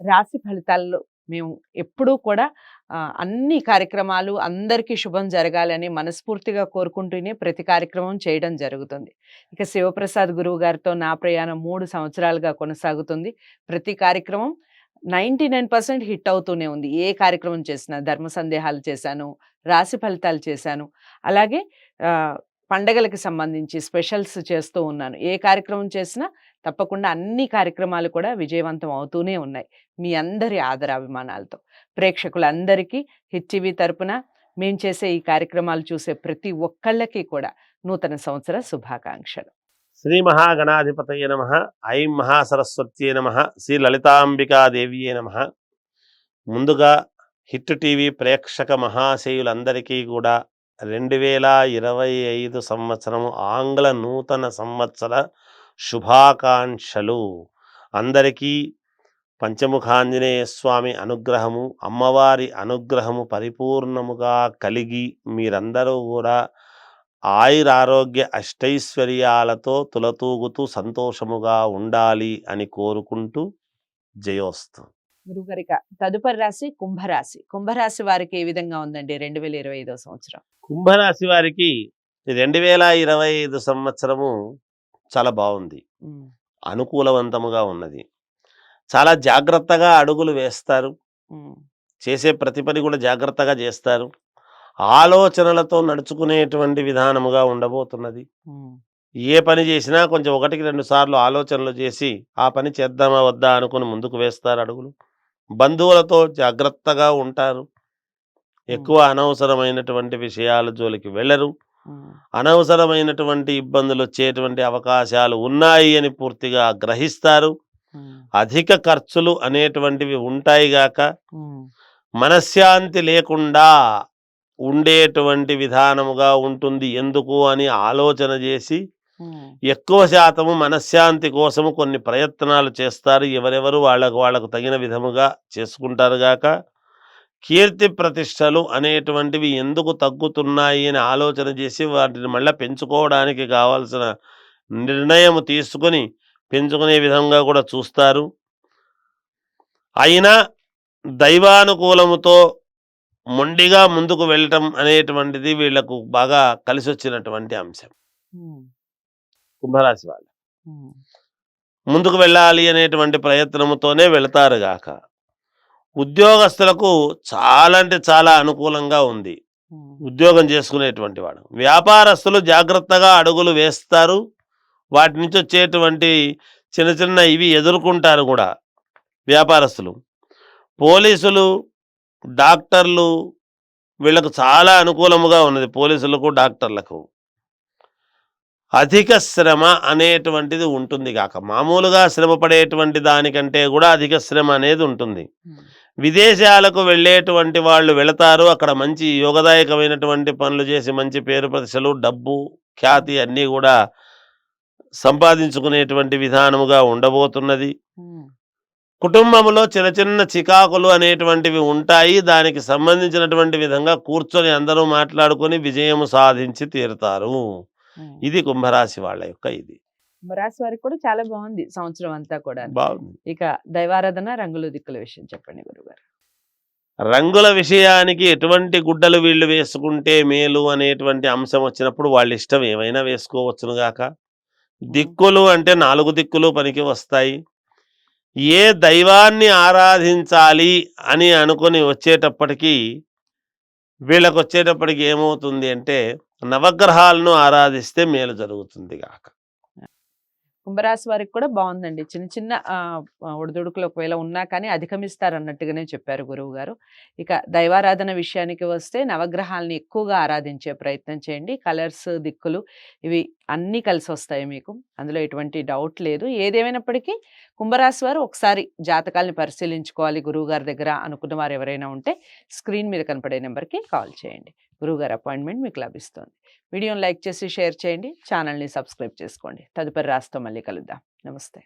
రాశి ఫలితాల్లో మేము ఎప్పుడూ కూడా అన్ని కార్యక్రమాలు అందరికీ శుభం జరగాలని మనస్ఫూర్తిగా కోరుకుంటూనే ప్రతి కార్యక్రమం చేయడం జరుగుతుంది. ఇక శివప్రసాద్ గురువు గారితో నా ప్రయాణం మూడు సంవత్సరాలుగా కొనసాగుతుంది. ప్రతి కార్యక్రమం నైంటీ నైన్ పర్సెంట్ హిట్ అవుతూనే ఉంది. ఏ కార్యక్రమం చేసినా ధర్మ సందేహాలు చేశాను రాశి ఫలితాలు చేశాను. అలాగే పండగలకు సంబంధించి స్పెషల్స్ చేస్తూ ఉన్నాను. ఏ కార్యక్రమం చేసినా తప్పకుండా అన్ని కార్యక్రమాలు కూడా విజయవంతం అవుతూనే ఉన్నాయి. మీ అందరి ఆదరాభిమానాలతో. ప్రేక్షకులందరికీ హిట్ టీవీ తరపున మేము చేసే ఈ కార్యక్రమాలు చూసే ప్రతి ఒక్కళ్ళకి కూడా నూతన సంవత్సర శుభాకాంక్షలు. శ్రీ మహాగణాధిపతయ నమ. ఐం మహాసరస్వత్యే నమ. శ్రీ లలితాంబికాదేవియే నమ. ముందుగా హిట్ టీవీ ప్రేక్షక మహాశయులందరికీ కూడా రెండు వేల ఇరవై ఐదు సంవత్సరము ఆంగ్ల నూతన సంవత్సర శుభాకాంక్షలు. అందరికీ పంచముఖాంజనేయ స్వామి అనుగ్రహము అమ్మవారి అనుగ్రహము పరిపూర్ణముగా కలిగి మీరందరూ కూడా ఆయురారోగ్య అష్టైశ్వర్యాలతో తులతూగుతూ సంతోషముగా ఉండాలి అని కోరుకుంటూ జయోస్తు. గురుగారిక తదుపరి రాశి కుంభరాశి. కుంభరాశి వారికి ఏ విధంగా ఉందండి రెండు వేల ఇరవై ఐదో సంవత్సరం? కుంభరాశి వారికి రెండు వేల ఇరవై ఐదు సంవత్సరము చాలా బాగుంది. అనుకూలవంతముగా ఉన్నది. చాలా జాగ్రత్తగా అడుగులు వేస్తారు. చేసే ప్రతి పని కూడా జాగ్రత్తగా చేస్తారు. ఆలోచనలతో నడుచుకునేటువంటి విధానముగా ఉండబోతున్నది. ఏ పని చేసినా కొంచెం ఒకటికి రెండు సార్లు ఆలోచనలు చేసి ఆ పని చేద్దామా వద్దా అనుకుని ముందుకు వేస్తారు అడుగులు. బంధువులతో జాగ్రత్తగా ఉంటారు. ఎక్కువ అనవసరమైనటువంటి విషయాల జోలికి వెళ్ళరు. అనవసరమైనటువంటి ఇబ్బందులు వచ్చేటువంటి అవకాశాలు ఉన్నాయి అని పూర్తిగా గ్రహిస్తారు. అధిక ఖర్చులు అనేటువంటివి ఉంటాయి గాక మనశ్శాంతి లేకుండా ఉండేటువంటి విధానముగా ఉంటుంది. ఎందుకు అని ఆలోచన చేసి ఎక్కువ శాతము మనశ్శాంతి కోసము కొన్ని ప్రయత్నాలు చేస్తారు. ఎవరెవరు వాళ్ళకు వాళ్ళకు తగిన విధముగా చేసుకుంటారు గాక. కీర్తి ప్రతిష్టలు అనేటువంటివి ఎందుకు తగ్గుతున్నాయి అని ఆలోచన చేసి వాటిని మళ్ళీ పెంచుకోవడానికి కావాల్సిన నిర్ణయం తీసుకొని పెంచుకునే విధంగా కూడా చూస్తారు. అయినా దైవానుకూలముతో మొండిగా ముందుకు వెళ్ళటం అనేటువంటిది వీళ్ళకు బాగా కలిసి వచ్చినటువంటి అంశం కుంభరాశి వాళ్ళు. ముందుకు వెళ్ళాలి అనేటువంటి ప్రయత్నముతోనే వెళతారు గాక. ఉద్యోగస్తులకు చాలా అంటే చాలా అనుకూలంగా ఉంది. ఉద్యోగం చేసుకునేటువంటి వాడు. వ్యాపారస్తులు జాగ్రత్తగా అడుగులు వేస్తారు. వాటి నుంచి వచ్చేటువంటి చిన్న చిన్న ఇవి ఎదుర్కొంటారు కూడా వ్యాపారస్తులు. పోలీసులు డాక్టర్లు వీళ్ళకు చాలా అనుకూలముగా ఉన్నది. పోలీసులకు డాక్టర్లకు. అధిక శ్రమ అనేటువంటిది ఉంటుంది కాక మామూలుగా శ్రమ పడేటువంటి దానికంటే కూడా అధిక శ్రమ అనేది ఉంటుంది. విదేశాలకు వెళ్ళేటువంటి వాళ్ళు వెళతారు. అక్కడ మంచి యోగదాయకమైనటువంటి పనులు చేసి మంచి పేరు ప్రతిష్టలు డబ్బు ఖ్యాతి అన్నీ కూడా సంపాదించుకునేటువంటి విధానముగా ఉండబోతున్నది. కుటుంబంలో చిన్న చిన్న చికాకులు అనేటువంటివి ఉంటాయి. దానికి సంబంధించినటువంటి విధంగా కూర్చొని అందరూ మాట్లాడుకొని విజయము సాధించి తీరుతారు. ఇది కుంభరాశి వాళ్ళ యొక్క ఇది. కుంభరాశి వారికి కూడా చాలా బాగుంది సంవత్సరం అంతా కూడా బాగుంది. ఇక దైవారాధన రంగులు దిక్కుల విషయం చెప్పండి గురుగారు రంగుల విషయానికి ఎటువంటి గుడ్డలు వీళ్ళు వేసుకుంటే మేలు అనేటువంటి అంశం వచ్చినప్పుడు వాళ్ళ ఇష్టం ఏమైనా వేసుకోవచ్చును గాక. దిక్కులు అంటే నాలుగు దిక్కులు పనికి వస్తాయి. ఏ దైవాన్ని ఆరాధించాలి అని అనుకుని వచ్చేటప్పటికి వీళ్ళకి వచ్చేటప్పటికి ఏమవుతుంది అంటే నవగ్రహాలను ఆరాధిస్తే మేలు జరుగుతుంది కాక కుంభరాశి వారికి కూడా బాగుందండి చిన్న చిన్న ఒడిదుడుకులు ఒకవేళ ఉన్నా కానీ అధిగమిస్తారు అన్నట్టుగానే చెప్పారు గురువు గారు. ఇక దైవారాధన విషయానికి వస్తే నవగ్రహాలని ఎక్కువగా ఆరాధించే ప్రయత్నం చేయండి. కలర్స్ దిక్కులు ఇవి అన్నీ కలిసి వస్తాయి మీకు. అందులో ఎటువంటి డౌట్ లేదు. ఏదేమైనప్పటికీ కుంభరాశి వారు ఒకసారి జాతకాలని పరిశీలించుకోవాలి. గురువు గారి దగ్గర అనుకున్న వారు ఎవరైనా ఉంటే స్క్రీన్ మీద కనపడే నెంబర్కి కాల్ చేయండి. గురువుగారి అపాయింట్మెంట్ మీకు లభిస్తుంది. వీడియోని లైక్ చేసి షేర్ చేయండి. ఛానల్ని సబ్స్క్రైబ్ చేసుకోండి. తదుపరి రాస్తో మళ్ళీ కలుద్దాం. నమస్తే.